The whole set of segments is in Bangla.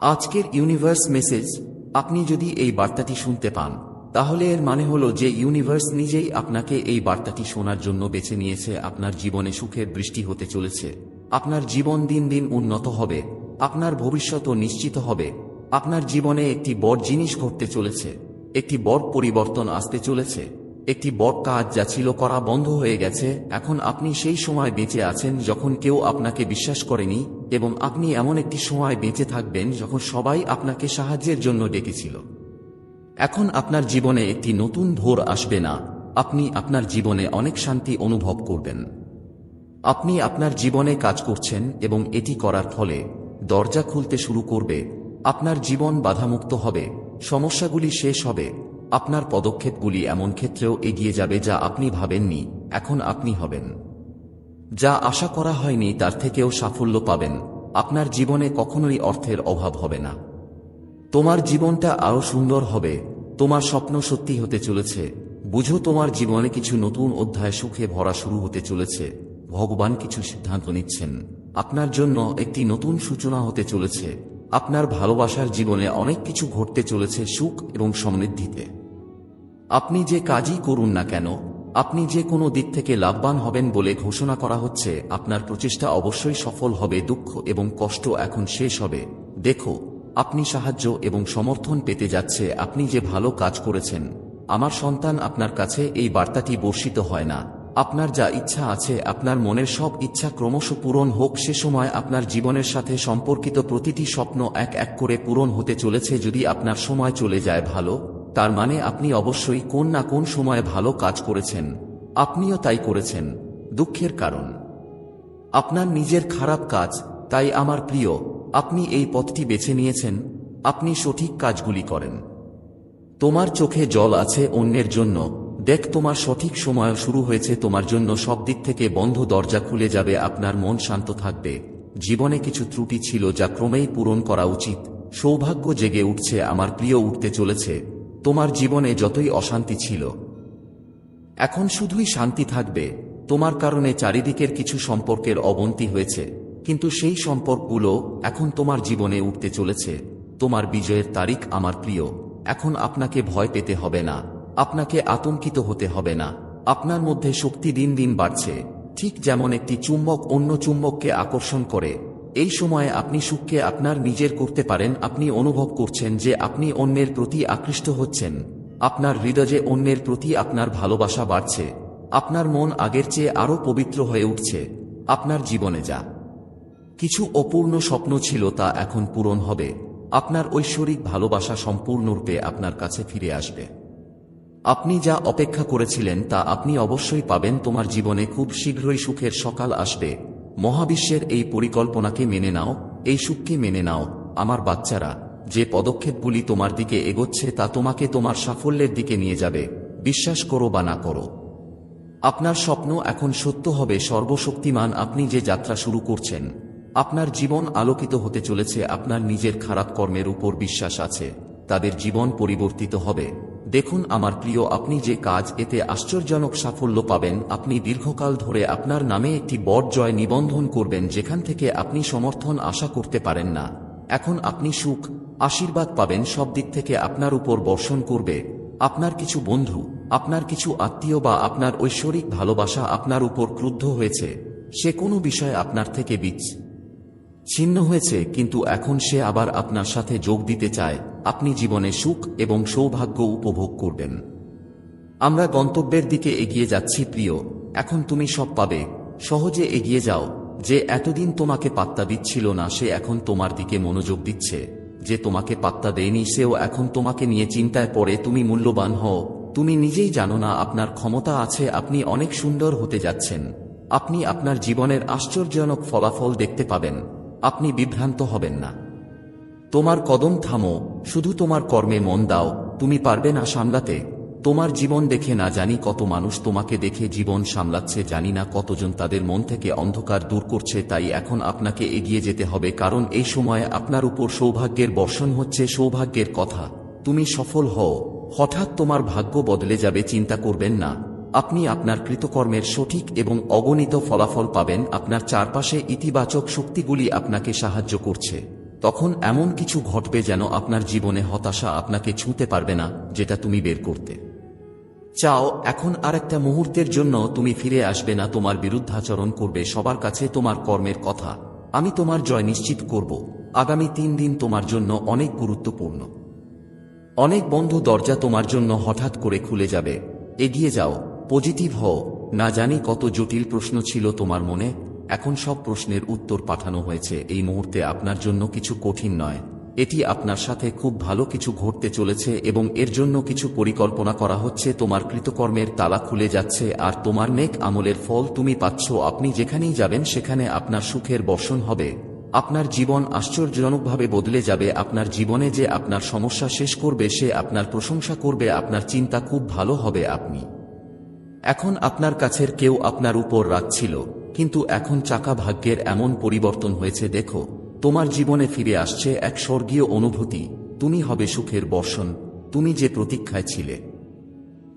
আজকের ইউনিভার্স মেসেজ আপনি যদি এই বার্তাটি শুনতে পান, তাহলে এর মানে হলো যে ইউনিভার্স নিজেই আপনাকে এই বার্তাটি শোনার জন্য বেছে নিয়েছে, আপনার জীবনে সুখের বৃষ্টি হতে চলেছে। আপনার জীবন দিন দিন উন্নত হবে, আপনার ভবিষ্যৎও নিশ্চিত হবে, আপনার জীবনে একটি বড় জিনিস ঘটতে চলেছে, একটি বড় পরিবর্তন আসতে চলেছে, একটি বড় কাজ যা ছিল করা বন্ধ হয়ে গেছে, এখন আপনি সেই সময় বেঁচে আছেন যখন কেউ আপনাকে বিশ্বাস করেনি এবং আপনি এমন একটি সময় বেঁচে থাকবেন যখন সবাই আপনাকে সাহায্যের জন্য ডেকেছিল। এখন আপনার জীবনে একটি নতুন ভোর আসবে না, আপনি আপনার জীবনে অনেক শান্তি অনুভব করবেন। আপনি আপনার জীবনে কাজ করছেন এবং এটি করার ফলে দরজা খুলতে শুরু করবে, আপনার জীবন বাধামুক্ত হবে, সমস্যাগুলি শেষ হবে, আপনার পদক্ষেপগুলি এমন ক্ষেত্রেও এগিয়ে যাবে যা আপনি ভাবেননি, এখন আপনি হবেন। যা আশা করা হয়নি তার থেকেও সাফল্য পাবেন। আপনার জীবনে কখনোই অর্থের অভাব হবে না। তোমার জীবনটা আরও সুন্দর হবে। তোমার স্বপ্ন সত্যি হতে চলেছে। বুঝো তোমার জীবনে কিছু নতুন অধ্যায় সুখে ভরা শুরু হতে চলেছে। ভগবান কিছু সিদ্ধান্ত নিচ্ছেন। আপনার জন্য একটি নতুন সূচনা হতে চলেছে। আপনার ভালোবাসার জীবনে অনেক কিছু ঘটতে চলেছে সুখ এবং সমৃদ্ধিতে। আপনি যে কাজই করুন না কেন আপনি যে কোনো দিক থেকে লাভবান হবেন বলে ঘোষণা করা হচ্ছে, আপনার প্রচেষ্টা অবশ্যই সফল হবে, দুঃখ এবং কষ্ট এখন শেষ হবে। দেখো, আপনি সাহায্য এবং সমর্থন পেতে যাচ্ছে, আপনি যে ভালো কাজ করেছেন। আমার সন্তান আপনার কাছে এই বার্তাটি বর্ষিত হয় না। আপনার যা ইচ্ছা আছে, আপনার মনের সব ইচ্ছা ক্রমশ পূরণ হোক, সে সময় আপনার জীবনের সাথে সম্পর্কিত প্রতিটি স্বপ্ন এক এক করে পূরণ হতে চলেছে যদি আপনার সময় চলে যায় ভালো। তার মানে আপনি অবশ্যই কোন না কোন সময়ে ভালো কাজ করেছেন। আপনিও তাই করেছেন। দুঃখের কারণ। আপনার নিজের খারাপ কাজ, তাই আমার প্রিয়, আপনি এই পথটি বেছে নিয়েছেন, আপনি সঠিক কাজগুলি করেন। তোমার চোখে জল আছে অন্যের জন্য, দেখ তোমার সঠিক সময় শুরু হয়েছে তোমার জন্য সব দিক থেকে বন্ধ দরজা খুলে যাবে, আপনার মন শান্ত থাকবে। জীবনে কিছু ত্রুটি ছিল যা ক্রমেই পূরণ করা উচিত। সৌভাগ্য জেগে উঠছে, আমার প্রিয় উঠতে চলেছে। তোমার জীবনে যতই অশান্তি ছিল, এখন শুধুই শান্তি থাকবে, তোমার কারণে চারিদিকের কিছু সম্পর্কের অবনতি হয়েছে, কিন্তু সেই সম্পর্কগুলো এখন তোমার জীবনে উঠতে চলেছে, তোমার বিজয়ের তারিখ আমার প্রিয়, এখন আপনাকে ভয় পেতে হবে না, আপনাকে আতঙ্কিত হতে হবে না, আপনার মধ্যে শক্তি দিন দিন বাড়ছে, ঠিক যেমন একটি চুম্বক অন্য চুম্বককে আকর্ষণ করে এই সময়ে আপনি সুখকে আপনার নিজের করতে পারেন, আপনি অনুভব করছেন যে আপনি অন্যের প্রতি আকৃষ্ট হচ্ছেন। আপনার হৃদয়ে অন্যের প্রতি আপনার ভালোবাসা বাড়ছে, আপনার মন আগের চেয়ে আরও পবিত্র হয়ে উঠছে, আপনার জীবনে যা কিছু অপূর্ণ স্বপ্ন ছিল তা এখন পূরণ হবে, আপনার ঐশ্বরিক ভালোবাসা সম্পূর্ণরূপে আপনার কাছে ফিরে আসবে। আপনি যা অপেক্ষা করেছিলেন তা আপনি অবশ্যই পাবেন, তোমার জীবনে খুব শীঘ্রই সুখের সকাল আসবে। মহাবিশ্বের এই পরিকল্পনাকে মেনে নাও, এই সুখকে মেনে নাও, আমার বাচ্চারা, যে পদক্ষেপগুলি তোমার দিকে এগোচ্ছে তা তোমাকে তোমার সাফল্যের দিকে নিয়ে যাবে, বিশ্বাস করো বা না করো। আপনার স্বপ্ন এখন সত্য হবে, সর্বশক্তিমান আপনি যে যাত্রা শুরু করছেন, আপনার জীবন আলোকিত হতে চলেছে, আপনার নিজের খারাপ কর্মের উপর বিশ্বাস আছে, তাদের জীবন পরিবর্তিত হবে। দেখুন আমার প্রিয়, আপনি যে কাজ এতে আশ্চর্যজনক সাফল্য পাবেন, আপনি দীর্ঘকাল ধরে আপনার নামে একটি বড় জয় নিবন্ধন করবেন, যেখান থেকে আপনি সমর্থন আশা করতে পারেন না। এখন আপনি সুখ, আশীর্বাদ পাবেন, সব দিক থেকে আপনার উপর বর্ষণ করবে। আপনার কিছু বন্ধু, আপনার কিছু আত্মীয় বা আপনার ঐশ্বরিক ভালোবাসা আপনার উপর ক্রুদ্ধ হয়েছে। সে কোনো বিষয়ে আপনার থেকে বিচ ছিন্ন হয়েছে, কিন্তু এখন সে আবার আপনার সাথে যোগ দিতে চায়। আপনি জীবনে সুখ এবং সৌভাগ্য উপভোগ করবেন। আমরা গন্তব্যের দিকে এগিয়ে যাচ্ছি, প্রিয়। এখন তুমি সব পাবে। সহজে এগিয়ে যাও। যে এতদিন তোমাকে পাত্তা দিচ্ছিল না, সে এখন তোমার দিকে মনোযোগ দিচ্ছে। যে তোমাকে পাত্তা দেয়নি, সেও এখন তোমাকে নিয়ে চিন্তায় পড়ে, তুমি মূল্যবান হও। তুমি নিজেই জানো না, আপনার ক্ষমতা আছে, আপনি অনেক সুন্দর হতে যাচ্ছেন। আপনি আপনার জীবনের আশ্চর্যজনক ফলাফল দেখতে পাবেন। আপনি বিভ্রান্ত হবেন না। তোমার কদম থামো, শুধু তোমার কর্মে মন দাও, তুমি পারবে না সামলাতে। তোমার জীবন দেখে না জানি কত মানুষ তোমাকে দেখে জীবন সামলাচ্ছে, জানি না কতজন তাদের মন থেকে অন্ধকার দূর করছে, তাই এখন আপনাকে এগিয়ে যেতে হবে, কারণ এই সময়ে আপনার উপর সৌভাগ্যের বর্ষণ হচ্ছে, সৌভাগ্যের কথা। তুমি সফল হও। হঠাৎ তোমার ভাগ্য বদলে যাবে, চিন্তা করবেন না। আপনি আপনার কৃতকর্মের সঠিক এবং অগণিত ফলাফল পাবেন, আপনার চারপাশে ইতিবাচক শক্তিগুলি আপনাকে সাহায্য করছে। তখন এমন কিছু ঘটবে যেন আপনার জীবনে হতাশা আপনাকে ছুঁতে পারবে না, যেটা তুমি বের করতে। চাও, এখন আর একটা মুহূর্তের জন্য তুমি ফিরে আসবে না, তোমার বিরুদ্ধাচরণ করবে, সবার কাছে তোমার কর্মের কথা। আমি তোমার জয় নিশ্চিত করব। আগামী তিন দিন তোমার জন্য অনেক গুরুত্বপূর্ণ। অনেক বন্ধ দরজা তোমার জন্য হঠাৎ করে খুলে যাবে। এগিয়ে যাও, পজিটিভ হও। না জানি কত জটিল প্রশ্ন ছিল তোমার মনে। এখন সব প্রশ্নের উত্তর পাঠানো হয়েছে। এই মুহূর্তে আপনার জন্য কিছু কঠিন নয়। এটি আপনার সাথে খুব ভালো কিছু ঘটতে চলেছে এবং এর জন্য কিছু পরিকল্পনা করা হচ্ছে। তোমার কৃতকর্মের তালা খুলে যাচ্ছে আর তোমার নেক আমলের ফল তুমি পাচ্ছ। আপনি যেখানেই যাবেন, সেখানে আপনার সুখের বর্ষণ হবে। আপনার জীবন আশ্চর্যজনকভাবে বদলে যাবে। আপনার জীবনে যে আপনার সমস্যা শেষ করবে, সে আপনার প্রশংসা করবে। আপনার চিন্তা খুব ভালো হবে। আপনি এখন আপনার কাছের কেউ আপনার উপর রাখছিল কিন্তু এখন চাকা ভাগ্যের এমন পরিবর্তন হয়েছে, দেখো, তোমার জীবনে ফিরে আসছে এক স্বর্গীয় অনুভূতি, তুমি হবে সুখের বর্ষণ, তুমি যে প্রতীক্ষায় ছিলে।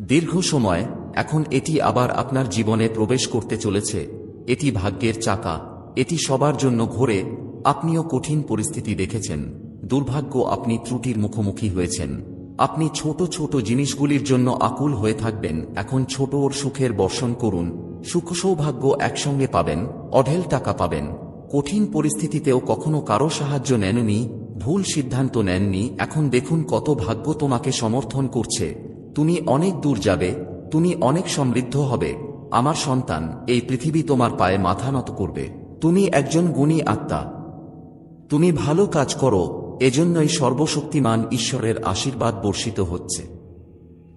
দীর্ঘ সময়, এখন এটি আবার আপনার জীবনে প্রবেশ করতে চলেছে, এটি ভাগ্যের চাকা, এটি সবার জন্য ঘোরে, আপনিও কঠিন পরিস্থিতি দেখেছেন, দুর্ভাগ্য আপনি ত্রুটির মুখোমুখি হয়েছেন। আপনি ছোট ছোট জিনিসগুলির জন্য আকুল হয়ে থাকবেন। এখন ছোট ওর সুখের বর্ষণ করুন। সুখ সৌভাগ্য একসঙ্গে পাবেন, অঢেল টাকা পাবেন। কঠিন পরিস্থিতিতেও কখনো কারও সাহায্য নেননি, ভুল সিদ্ধান্ত নেননি। এখন দেখুন কত ভাগ্য তোমাকে সমর্থন করছে। তুমি অনেক দূর যাবে, তুমি অনেক সমৃদ্ধ হবে। আমার সন্তান, এই পৃথিবী তোমার পায়ে মাথা নত করবে। তুমি একজন গুণী আত্মা। তুমি ভালো কাজ করো এজন্যই সর্বশক্তিমান ঈশ্বরের আশীর্বাদ বর্ষিত হচ্ছে।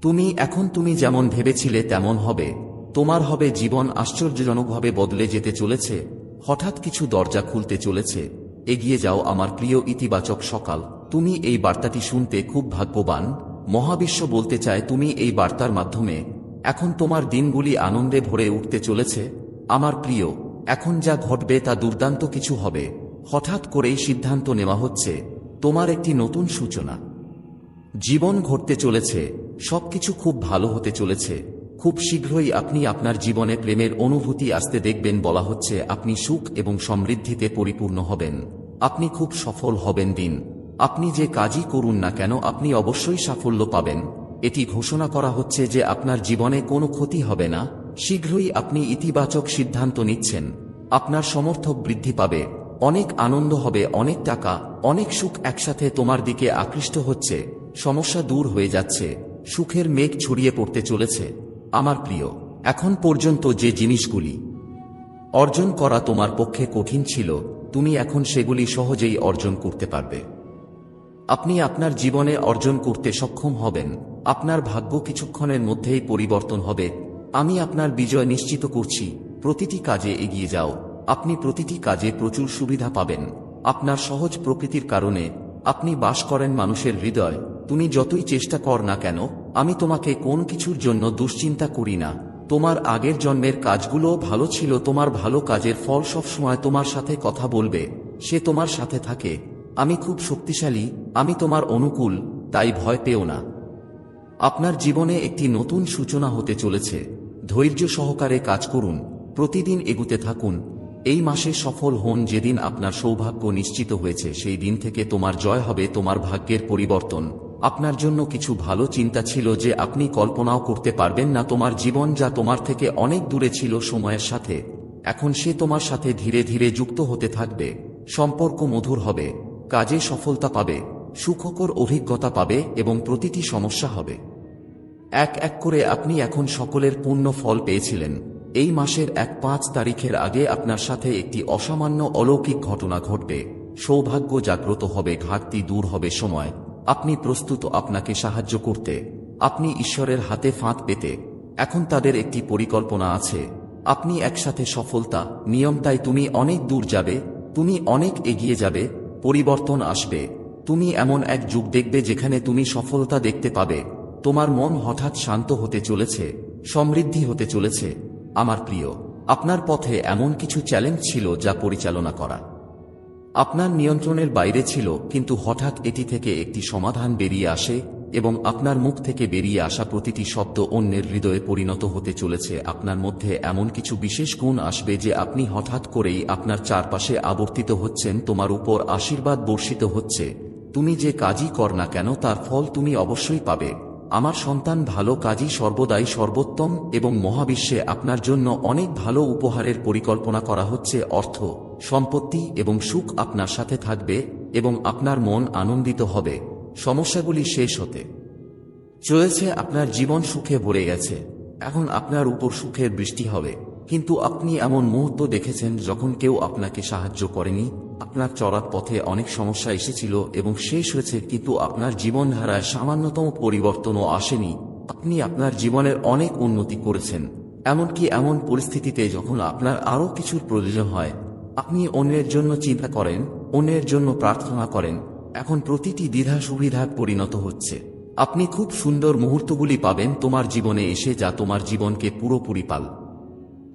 তুমি, এখন তুমি যেমন ভেবেছিলে তেমন হবে, তোমার হবে জীবন আশ্চর্যজনকভাবে বদলে যেতে চলেছে, হঠাৎ কিছু দরজা খুলতে চলেছে, এগিয়ে যাও আমার প্রিয় ইতিবাচক সকাল। তুমি এই বার্তাটি শুনতে খুব ভাগ্যবান, মহাবিশ্ব বলতে চায় তুমি এই বার্তার মাধ্যমে, এখন তোমার দিনগুলি আনন্দে ভরে উঠতে চলেছে, আমার প্রিয়, এখন যা ঘটবে তা দুর্দান্ত কিছু হবে, হঠাৎ করেই সিদ্ধান্ত নেওয়া হচ্ছে তোমার একটি নতুন সূচনা। জীবন ঘটতে চলেছে, সবকিছু খুব ভালো হতে চলেছে। খুব শীঘ্রই আপনি আপনার জীবনে প্রেমের অনুভূতি আসতে দেখবেন বলা হচ্ছে, আপনি সুখ এবং সমৃদ্ধিতে পরিপূর্ণ হবেন। আপনি খুব সফল হবেন দিন। আপনি যে কাজই করুন না কেন, আপনি অবশ্যই সাফল্য পাবেন। এটি ঘোষণা করা হচ্ছে যে আপনার জীবনে কোনো ক্ষতি হবে না। শীঘ্রই আপনি ইতিবাচক সিদ্ধান্ত নিচ্ছেন। আপনার সমর্থক বৃদ্ধি পাবে। অনেক আনন্দ হবে, অনেক টাকা, অনেক সুখ একসাথে তোমার দিকে আকৃষ্ট হচ্ছে, সমস্যা দূর হয়ে যাচ্ছে, সুখের মেঘ ছড়িয়ে পড়তে চলেছে। আমার প্রিয়, এখন পর্যন্ত যে জিনিসগুলি অর্জন করা তোমার পক্ষে কঠিন ছিল, তুমি এখন সেগুলি সহজেই অর্জন করতে পারবে। আপনি আপনার জীবনে অর্জন করতে সক্ষম হবেন, আপনার ভাগ্য কিছুক্ষণের মধ্যেই পরিবর্তন হবে, আমি আপনার বিজয় নিশ্চিত করছি, প্রতিটি কাজে এগিয়ে যাও। আপনি প্রতিটি কাজে প্রচুর সুবিধা পাবেন। আপনার সহজ প্রকৃতির কারণে আপনি বাস করেন মানুষের হৃদয়। তুমি যতই চেষ্টা কর না কেন, আমি তোমাকে কোন কিছুর জন্য দুশ্চিন্তা করি না। তোমার আগের জন্মের কাজগুলো ভালো ছিল, তোমার ভালো কাজের ফল সবসময় তোমার সাথে কথা বলবে, সে তোমার সাথে থাকে। আমি খুব শক্তিশালী, আমি তোমার অনুকূল, তাই ভয় পেও না। আপনার জীবনে একটি নতুন সূচনা হতে চলেছে। ধৈর্য সহকারে কাজ করুন, প্রতিদিন এগুতে থাকুন এই মাসে সফল হন যেদিন আপনার সৌভাগ্য নিশ্চিত হয়েছে, সেই দিন থেকে তোমার জয় হবে, তোমার ভাগ্যের পরিবর্তন। আপনার জন্য কিছু ভালো চিন্তা ছিল যে আপনি কল্পনাও করতে পারবেন না তোমার জীবন যা তোমার থেকে অনেক দূরে ছিল সময়ের সাথে। এখন সে তোমার সাথে ধীরে ধীরে যুক্ত হতে থাকবে। সম্পর্ক মধুর হবে, কাজে সফলতা পাবে, সুখকর অভিজ্ঞতা পাবে এবং প্রতিটি সমস্যা হবে। এক এক করে আপনি এখন সকলের পূর্ণ ফল পেয়েছিলেন। এই মাসের এক পাঁচ তারিখের আগে আপনার সাথে একটি অসামান্য অলৌকিক ঘটনা ঘটবে। সৌভাগ্য জাগ্রত হবে, ঘাটতি দূর হবে সময়। আপনি প্রস্তুত আপনাকে সাহায্য করতে। আপনি ঈশ্বরের হাতে ফাঁদ পেতে। এখন তাদের একটি পরিকল্পনা আছে। আপনি একসাথে সফলতা, নিয়ম তাই তুমি অনেক দূর যাবে, তুমি অনেক এগিয়ে যাবে, পরিবর্তন আসবে। তুমি এমন এক যুগ দেখবে যেখানে তুমি সফলতা দেখতে পাবে। তোমার মন হঠাৎ শান্ত হতে চলেছে, সমৃদ্ধি হতে চলেছে। আমার প্রিয়, আপনার পথে এমন কিছু চ্যালেঞ্জ ছিল যা পরিচালনা করা। আপনার নিয়ন্ত্রণের বাইরে ছিল, কিন্তু হঠাৎ এটি থেকে একটি সমাধান বেরিয়ে আসে এবং আপনার মুখ থেকে বেরিয়ে আসা প্রতিটি শব্দ অন্যের হৃদয়ে পরিণত হতে চলেছে। আপনার মধ্যে এমন কিছু বিশেষ গুণ আসবে যে আপনি হঠাৎ করেই আপনার চারপাশে আবর্তিত হচ্ছেন, তোমার উপর আশীর্বাদ বর্ষিত হচ্ছে। তুমি যে কাজই কর না কেন, তার ফল তুমি অবশ্যই পাবে। আমার সন্তান ভালো কাজই সর্বদাই সর্বোত্তম এবং মহাবিশ্বে আপনার জন্য অনেক ভালো উপহারের পরিকল্পনা করা হচ্ছে অর্থ, সম্পত্তি এবং সুখ আপনার সাথে থাকবে এবং আপনার মন আনন্দিত হবে। সমস্যাগুলি শেষ হতে চলেছে, আপনার জীবন সুখে ভরে গেছে। এখন আপনার উপর সুখের বৃষ্টি হবে। কিন্তু আপনি এমন মুহূর্ত দেখেছেন যখন কেউ আপনাকে সাহায্য করেনি? আপনার চড়ার পথে অনেক সমস্যা এসেছিল এবং শেষ হয়েছে, কিন্তু আপনার জীবনধারায় সামান্যতম পরিবর্তনও আসেনি। আপনি আপনার জীবনের অনেক উন্নতি করেছেন। এমনকি এমন পরিস্থিতিতে যখন আপনার আরও কিছুর প্রয়োজন হয়, আপনি অন্যের জন্য চিন্তা করেন, অন্যের জন্য প্রার্থনা করেন। এখন প্রতিটি দ্বিধা সুবিধা পরিণত হচ্ছে। আপনি খুব সুন্দর মুহূর্তগুলি পাবেন তোমার জীবনে এসে যা তোমার জীবনকে পুরোপুরি পাল।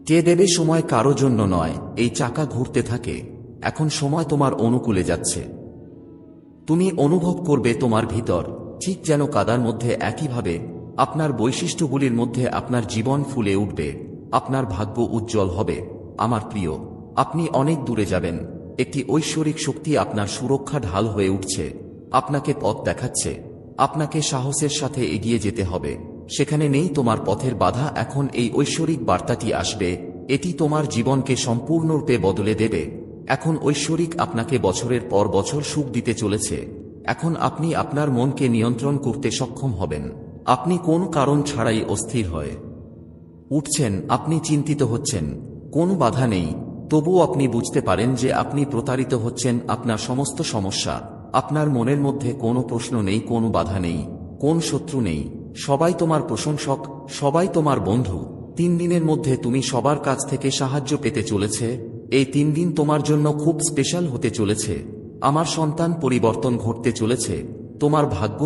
কে দেবে সময় কারও জন্য নয়, এই চাকা ঘুরতে থাকে। এখন সময় তোমার অনুকূলে যাচ্ছে। তুমি অনুভব করবে তোমার ভিতর, ঠিক যেন কাদার মধ্যে একইভাবে আপনার বৈশিষ্ট্যগুলির মধ্যে আপনার জীবন ফুলে উঠবে, আপনার ভাগ্য উজ্জ্বল হবে। আমার প্রিয়, আপনি অনেক দূরে যাবেন, একটি ঐশ্বরিক শক্তি আপনার সুরক্ষা ঢাল হয়ে উঠছে, আপনাকে পথ দেখাচ্ছে, আপনাকে সাহসের সাথে এগিয়ে যেতে হবে, সেখানে নেই তোমার পথের বাধা, এখন এই ঐশ্বরিক বার্তাটি আসবে, এটি তোমার জীবনকে সম্পূর্ণরূপে বদলে দেবে। এখন ঐশ্বরিক আপনাকে বছরের পর বছর সুখ দিতে চলেছে। এখন আপনি আপনার মনকে নিয়ন্ত্রণ করতে সক্ষম হবেন। আপনি কোন কারণ ছাড়াই অস্থির হয়। উঠছেন, আপনি চিন্তিত হচ্ছেন। কোন বাধা নেই। তবুও আপনি বুঝতে পারেন যে আপনি প্রতারিত হচ্ছেন আপনার সমস্ত সমস্যা। আপনার মনের মধ্যে কোনো প্রশ্ন নেই, কোনো বাধা নেই। কোন শত্রু নেই। সবাই তোমার প্রশংসক, সবাই তোমার বন্ধু। তিন দিনের মধ্যে তুমি সবার কাছ থেকে সাহায্য পেতে চলেছে। এই তিন দিন তোমার জন্য খুব স্পেশাল হতে চলেছে। আমার সন্তান পরিবর্তন ঘটতে চলেছে। তোমার ভাগ্য